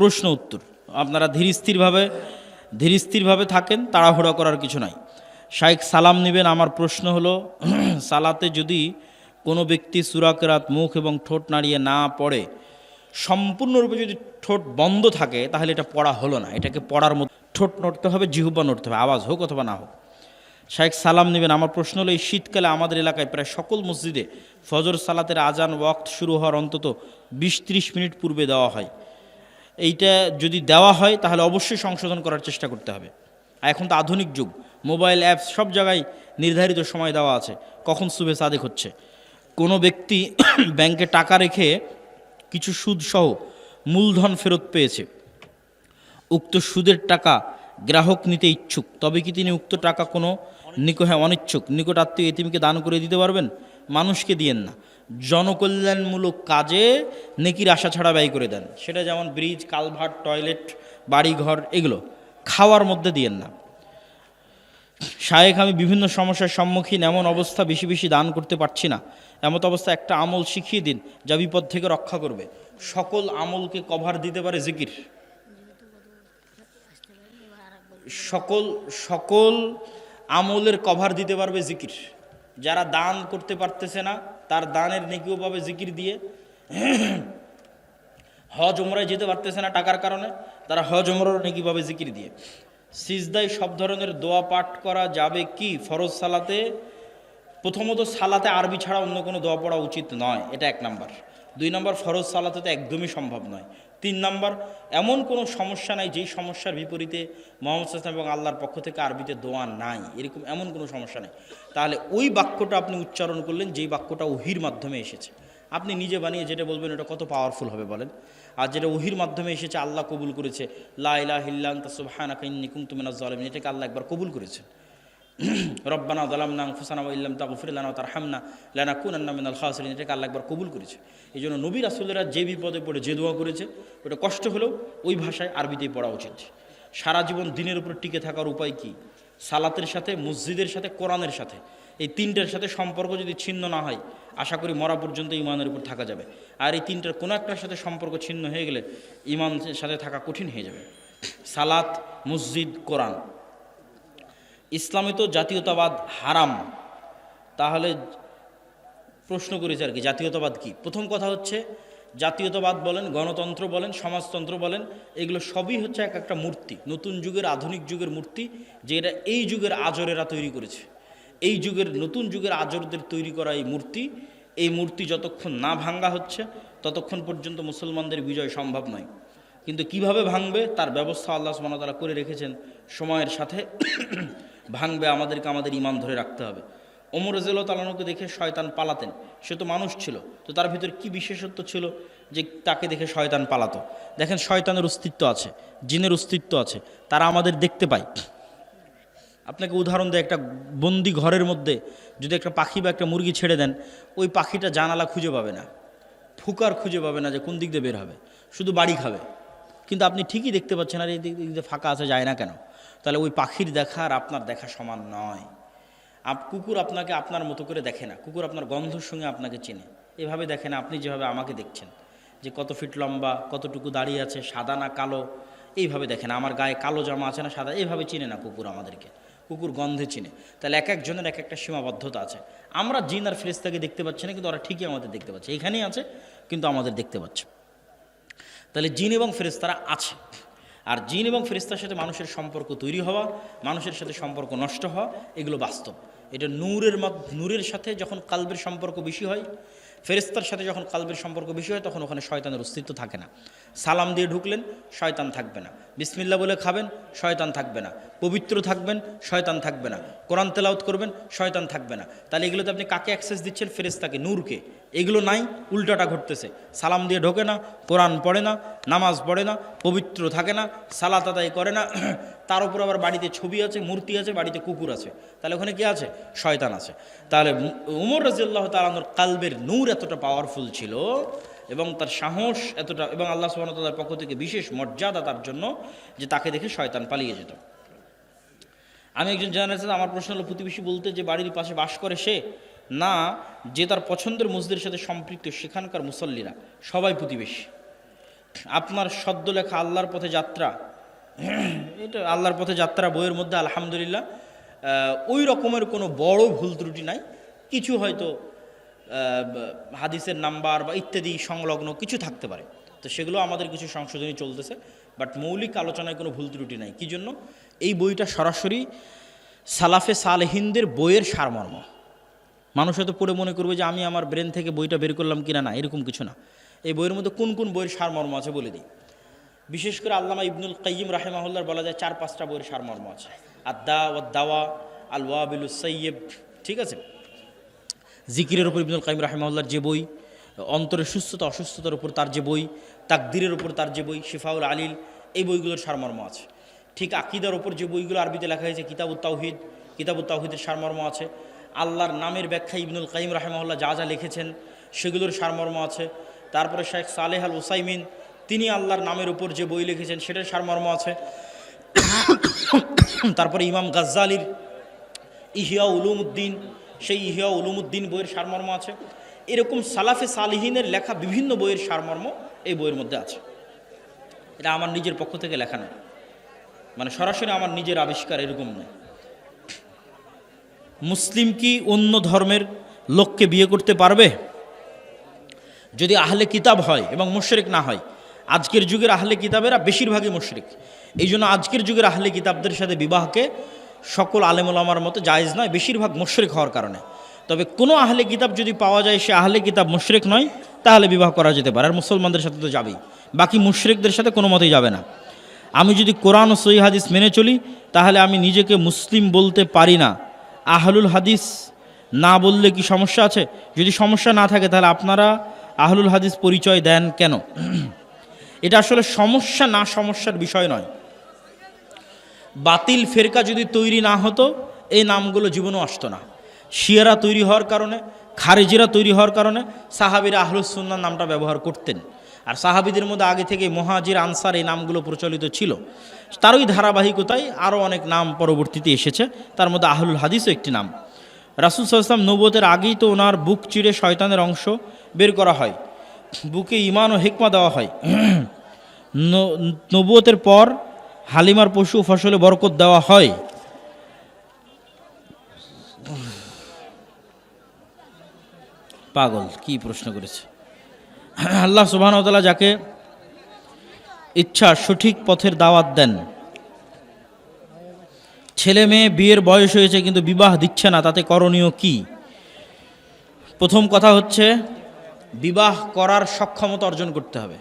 প্রশ্ন উত্তর। আপনারা ধীর স্থিরভাবে ধীর স্থিরভাবে থাকেন, তাড়াহুড়া করার কিছু নাই। শাইখ সালাম নেবেন, আমার প্রশ্ন হলো, সালাতে যদি কোনো ব্যক্তি সুরাকেরাত মুখ এবং ঠোঁট নাড়িয়ে না পড়ে, সম্পূর্ণরূপে যদি ঠোঁট বন্ধ থাকে, তাহলে এটা পড়া হলো না। এটাকে পড়ার মতো, ঠোঁট নড়তে হবে, জিহুবা নড়তে হবে, আওয়াজ হোক অথবা না হোক। শাইখ সালাম নেবেন, আমার প্রশ্ন হলো, এই শীতকালে আমাদের এলাকায় প্রায় সকল মসজিদে ফজর সালাতের আজান ওয়াক্ত শুরু হওয়ার অন্তত বিশ ত্রিশ মিনিট পূর্বে দেওয়া হয়। এইটা যদি দেওয়া হয়, তাহলে অবশ্যই সংশোধন করার চেষ্টা করতে হবে। আর এখন তো আধুনিক যুগ, মোবাইল, অ্যাপস সব জায়গায় নির্ধারিত সময় দেওয়া আছে, কখন সুবে সাদেক হচ্ছে। কোনো ব্যক্তি ব্যাংকে টাকা রেখে কিছু সুদসহ মূলধন ফেরত পেয়েছে। উক্ত সুদের টাকা গ্রাহক নিতে ইচ্ছুক, তবে কি তিনি উক্ত টাকা কোনো নিক হ্যাঁ অনিচ্ছুক নিকট আত্মীয় এতিমকে দান করে দিতে পারবেন? মানুষকে দিয়েন না। জনকল্যাণমূলক কাজে নেকির আশা ছাড়া ব্যয় করে দেন। সেটা যেমন ব্রিজ, কালভার্ট, টয়লেট, বাড়িঘর, এগুলো খাওয়ার মধ্যে দিয়েন না। শায়েখ, আমি বিভিন্ন সমস্যার সম্মুখীন, এমন অবস্থা বেশি বেশি দান করতে পারছি না। এমত অবস্থা একটা আমল শিখিয়ে দিন, যা বিপদ থেকে রক্ষা করবে। সকল আমলকে কভার দিতে পারে জিকির। সকল সকল আমলের কভার দিতে পারবে জিকির। যারা দান করতে পারতেছে না তার দানের নেকিও পাবে জিকির দিয়ে। হজ উমরায় যেতে পারতেছে না টাকার কারণে, তারা হজ উমরার নেকি পাবে জিকির দিয়ে। সিজদায় সব ধরনের দোয়া পাঠ করা যাবে কি? ফরজ সালাতে? প্রথমত সালাতে আরবি ছাড়া অন্য কোনো দোয়া পড়া উচিত নয়, এটা এক নাম্বার। দুই নম্বর ফরজ সালাতে তো একদমই সম্ভব নয়। তিন নম্বর, এমন কোনো সমস্যা নাই যেই সমস্যার বিপরীতে মোহাম্মদ সাল্লাম এবং আল্লাহর পক্ষ থেকে আরবিতে দোয়া নাই। এরকম এমন কোনো সমস্যা নেই। তাহলে ওই বাক্যটা আপনি উচ্চারণ করলেন যেই বাক্যটা ওহির মাধ্যমে এসেছে। আপনি নিজে বানিয়ে যেটা বলবেন ওটা কত পাওয়ারফুল হবে বলেন। আর যেটা ওহির মাধ্যমে এসেছে আল্লাহ কবুল করেছে, লা ইলাহা ইল্লা আনতা সুবহানাকা ইন্নী কুনতু মিনাজ এটাকে আল্লাহ একবার কবুল করেছেন। রব্বানা দালামনা ফুসানা ইল্লাম তাগফির লানা তারহামনা লানাকুনান্না মিনাল খাসিরিন। এটাকে আল্লাহ একবার কবুল করেছে। এই জন্য নবী রাসূলরা যে বিপদে পড়ে, যে দোয়া করেছে, ওটা কষ্ট হলেও ওই ভাষায় আরবিতেই পড়া উচিত। সারা জীবন দিনের উপর টিকে থাকার উপায় কি? সালাতের সাথে, মসজিদের সাথে, কোরআনের সাথে। এই তিনটার সাথে সম্পর্ক যদি ছিন্ন না হয়, আশা করি মরা পর্যন্ত ইমানের উপর থাকা যাবে। আর এই তিনটার কোনো একটার সাথে সম্পর্ক ছিন্ন হয়ে গেলে ইমানের সাথে থাকা কঠিন হয়ে যাবে। সালাত, মসজিদ, কোরআন। ইসলামে তো জাতীয়তাবাদ হারাম। তাহলে প্রশ্ন করেছে আর কি, জাতীয়তাবাদ কি? প্রথম কথা হচ্ছে, জাতীয়তাবাদ বলেন, গণতন্ত্র বলেন, সমাজতন্ত্র বলেন, এগুলো সবই হচ্ছে এক একটা মূর্তি, নতুন যুগের আধুনিক যুগের মূর্তি, যেটা এই যুগের আজরেরা তৈরি করেছে। এই যুগের, নতুন যুগের আজরদের তৈরি করা এই মূর্তি এই মূর্তি যতক্ষণ না ভাঙ্গা হচ্ছে, ততক্ষণ পর্যন্ত মুসলমানদের বিজয় সম্ভব নয়। কিন্তু কীভাবে ভাঙবে, তার ব্যবস্থা আল্লাহ সুবহানাহু করে রেখেছেন সময়ের সাথে। ভাঙবে, আমাদেরকে আমাদের ইমান ধরে রাখতে হবে। ওমর রাজিয়াল্লাহু তালানুকে দেখে শয়তান পালাতেন। সে তো মানুষ ছিল। তো তার ভিতরে কি বিশেষত্ব ছিল যে তাকে দেখে শয়তান পালাতো? দেখেন, শয়তানের অস্তিত্ব আছে, জিনের অস্তিত্ব আছে, তারা আমাদের দেখতে পায়। আপনাকে উদাহরণ দেয়, একটা বন্দি ঘরের মধ্যে যদি একটা পাখি বা একটা মুরগি ছেড়ে দেন, ওই পাখিটা জানালা খুঁজে পাবে না। ফুকার খুঁজে পাবে না যে কোন দিক দিয়ে বের হবে। শুধু বাড়ি খাবে। কিন্তু আপনি ঠিকই দেখতে পাচ্ছেন, আর এই ফাঁকা আছে, যায় না কেন? তাহলে ওই পাখির দেখা আর আপনার দেখা সমান নয়। আপ, কুকুর আপনাকে আপনার মতো করে দেখে না। কুকুর আপনার গন্ধর সঙ্গে আপনাকে চেনে। এভাবে দেখে না, আপনি যেভাবে আমাকে দেখছেন, যে কত ফিট লম্বা, কতটুকু দাঁড়িয়ে আছে, সাদা না কালো, এইভাবে দেখে না। আমার গায়ে কালো জামা আছে না, সাদা এইভাবে চিনে না কুকুর আমাদেরকে। কুকুর গন্ধে চিনে। তাহলে এক একজনের এক একটা সীমাবদ্ধতা আছে। আমরা জিন আর ফেরেস্তাকে দেখতে পাচ্ছি না, কিন্তু ওরা ঠিকই আমাদের দেখতে পাচ্ছে। এখানেই আছে, কিন্তু আমাদের দেখতে পাচ্ছে। তাহলে জিন এবং ফেরেস্তারা আছে। আর জিন এবং ফেরিস্তার সাথে মানুষের সম্পর্ক তৈরি হওয়া, মানুষের সাথে সম্পর্ক নষ্ট হওয়া, এগুলো বাস্তব। এটা নূরের মত- নূরের সাথে যখন কালবের সম্পর্ক বেশি হয় ফেরিস্তার সাথে যখন কালবের সম্পর্ক বেশি হয়, তখন ওখানে শয়তানের অস্তিত্ব থাকে না। সালাম দিয়ে ঢুকলেন, শয়তান থাকবে না। বিসমিল্লা বলে খাবেন, শয়তান থাকবে না। পবিত্র থাকবেন, শয়তান থাকবে না। কোরআন তেলাউত করবেন, শয়তান থাকবে না। তাহলে এগুলোতে আপনি কাকে অ্যাক্সেস দিচ্ছেন? ফেরেস্তাকে নূরকে। এগুলো নাই, উল্টাটা ঘটতেছে। সালাম দিয়ে ঢোকে না, কোরআন পড়ে না, নামাজ পড়ে না, পবিত্র থাকে না, সালাত আদায় করে না। তার উপর আবার বাড়িতে ছবি আছে, মূর্তি আছে, বাড়িতে কুকুর আছে। তাহলে ওখানে কি আছে? শয়তান আছে। তাহলে উমর রাজিউল্লাহ তালানোর কালবের নূর এতটা পাওয়ারফুল ছিল এবং তার সাহস এতটা, এবং আল্লাহ সুবাহতাল্লার পক্ষ থেকে বিশেষ মর্যাদা তার জন্য যে তাকে দেখে শয়তান পালিয়ে যেত। আমি একজন জানাচ্ছি আমার প্রশ্ন হলো, প্রতিবেশী বলতে যে বাড়ির পাশে বাস করে সে? না, যে তার পছন্দের মসজিদের সাথে সম্পৃক্ত সেখানকার মুসল্লিরা, সবাই প্রতিবেশী। আপনার সদ্য লেখা আল্লাহর পথে যাত্রা, এটা আল্লাহর পথে যাত্রা বইয়ের মধ্যে আলহামদুলিল্লাহ ওই রকমের কোনো বড় ভুল ত্রুটি নাই। কিছু হয়তো হাদিসের নাম্বার বা ইত্যাদি সংলগ্ন কিছু থাকতে পারে। তো সেগুলো আমাদের কিছু সংশোধনী চলতেছে বাট মৌলিক আলোচনায় কোনো ভুল ত্রুটি নাই। কি জন্য? এই বইটা সরাসরি সালাফে সালেহিনদের বইয়ের সারমর্ম। মানুষ হয়তো পড়ে মনে করবে যে, আমি আমার ব্রেন থেকে বইটা বের করলাম কিনা না, এরকম কিছু না। এই বইয়ের মধ্যে কোন কোন বইয়ের সারমর্ম আছে বলে দিই। বিশেষ করে আল্লামা ইবনুল কাইয়িম রাহেমাহুল্লার বলা যায় চার পাঁচটা বইয়ের সারমর্ম আছে। আদা ও দাওয়া আল ওয়াবিল সৈয়ব ঠিক আছে? জিকিরের উপর ইবনুল কাইম রাহেমাহুল্লার যে বই অন্তরের সুস্থতা, অসুস্থতার উপর তার যে বই, তাকদিরের উপর তার যে বই, শিফাউল আলিল, এই বইগুলোর সারমর্ম আছে। ঠিক আকিদার ওপর যে বইগুলো আরবিতে লেখা হয়েছে, কিতাবুত তাওহিদ, কিতাবুত তাওহিদের সারমর্ম আছে। আল্লাহর নামের ব্যাখ্যা ইবনুল কাইম রাহেমাহুল্লাহ যা যা লিখেছেন, সেগুলোর সারমর্ম আছে। তারপরে শেখ সালেহ আল ওসাইমিন তিনি আল্লাহর নামের উপর যে বই লিখেছেন, সেটার সারমর্ম আছে। তারপরে ইমাম গাজ্জালির ইহিয়া উলুমুদ্দিন সেই ইহিয়া উলুমুদ্দিন বইয়ের সারমর্ম আছে। এরকম সালাফে সালিহিনের লেখা বিভিন্ন বইয়ের সারমর্ম এই বইয়ের মধ্যে আছে। এটা আমার নিজের পক্ষ থেকে লেখা নয়। মানে সরাসরি আমার নিজের আবিষ্কার এরকম নয়। মুসলিম কি অন্য ধর্মের লোককে বিয়ে করতে পারবে? যদি আহলে কিতাব হয় এবং মুশরিক না হয়, আজকের যুগের আহলে কিতাবেরা বেশিরভাগই মুশরিক। এই জন্য আজকের যুগের আহলে কিতাবদের সাথে বিবাহকে সকল আলেমুলামার মতো জায়েজ নয়, বেশিরভাগ মুশরিক হওয়ার কারণে। তবে কোনো আহলে কিতাব যদি পাওয়া যায়, সে আহলে কিতাব মুশরিক নয়, তাহলে বিবাহ করা যেতে পারে। আর মুসলমানদের সাথে তো যাবেই। বাকি মুশরিকদের সাথে কোনো মতেই যাবে না। আমি যদি কোরআন ও সহি হাদিস মেনে চলি, তাহলে আমি নিজেকে মুসলিম বলতে পারি না। আহলুল হাদিস না বললে কি সমস্যা আছে? যদি সমস্যা না থাকে, তাহলে আপনারা আহলুল হাদিস পরিচয় দেন কেন? এটা আসলে সমস্যা না সমস্যার বিষয় নয়। বাতিল ফেরকা যদি তৈরি না হতো, এই নামগুলো জীবনও আসতো না। শিয়ারা তৈরি হওয়ার কারণে, খারেজিরা তৈরি হওয়ার কারণে সাহাবিরা আহলুসুন্নার নামটা ব্যবহার করতেন। আর সাহাবিদের মধ্যে আগে থেকে মহাজির, আনসার এই নামগুলো প্রচলিত ছিল। তারই ধারাবাহিকতায় আরও অনেক নাম পরবর্তীতে এসেছে। তার মধ্যে আহলুল হাদিসও একটি নাম। রাসুল সাল্লাম নবতের আগেই তো ওনার বুক চিড়ে শয়তানের অংশ বের করা হয়। বুকে ইমান ও হেকমা দেওয়া হয়। ন- নবুয়তের পর হালিমার পশু ফসলে বরকত দেওয়া হয়। পাগল, কি প্রশ্ন করেছে? আল্লাহ সুবাহতালা যাকে ইচ্ছা সঠিক পথের দাওয়াত দেন। ছেলে মেয়ে বিয়ের বয়স হয়েছে কিন্তু বিবাহ দিচ্ছে না, তাতে করণীয় কি? প্রথম কথা হচ্ছে, বিবাহ করার সক্ষমতা অর্জন করতে হবে।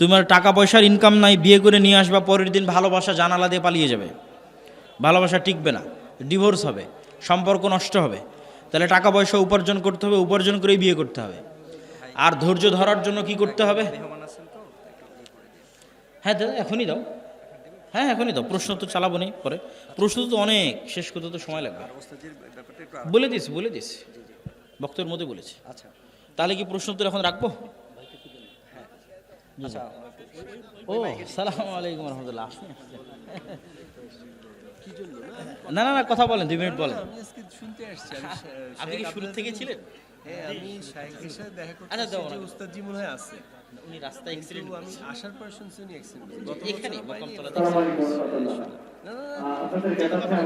তোমার টাকা পয়সার ইনকাম নাই বিয়ে করে নিয়ে আসবা পরের দিন ভালোবাসা জানালা দিয়ে পালিয়ে যাবে। ভালোবাসা টিকবে না ডিভোর্স হবে সম্পর্ক নষ্ট হবে। তাহলে টাকা পয়সা উপার্জন করতে হবে উপার্জন করেই বিয়ে করতে হবে। আর ধৈর্য ধরার জন্য কি করতে হবে? হ্যাঁ দাদা এখনই দাও। হ্যাঁ এখনই দাও প্রশ্ন তো চালাবো নি পরে। প্রশ্ন তো অনেক শেষ করতে তো সময় লাগবে। বলে দিস বলে দিস বক্তব্যের মধ্যে বলেছি। আচ্ছা। তাহলে কি প্রশ্ন তো এখন রাখব? ও সালাম আলাইকুম রহমতুল্লাহ না না না কথা বলেন দুই মিনিট বলেন শুনতে আসছি আপনি কি শুরু থেকে ছিলেন হ্যাঁ আমি শাহেখের সাথে দেখা করতে আচ্ছা। মনে হয় আছে উনি রাস্তায় অ্যাক্সিডেন্ট আমি আসার পর শুনছি উনি অ্যাক্সিডেন্ট এখানে বকমতলা না না,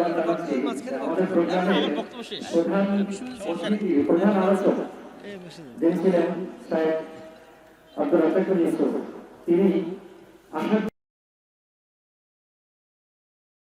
না বক্তব্য। শেষ প্রধান অতিথি প্রধান আলোচক ছিলেন আব্দুল তিনি আসার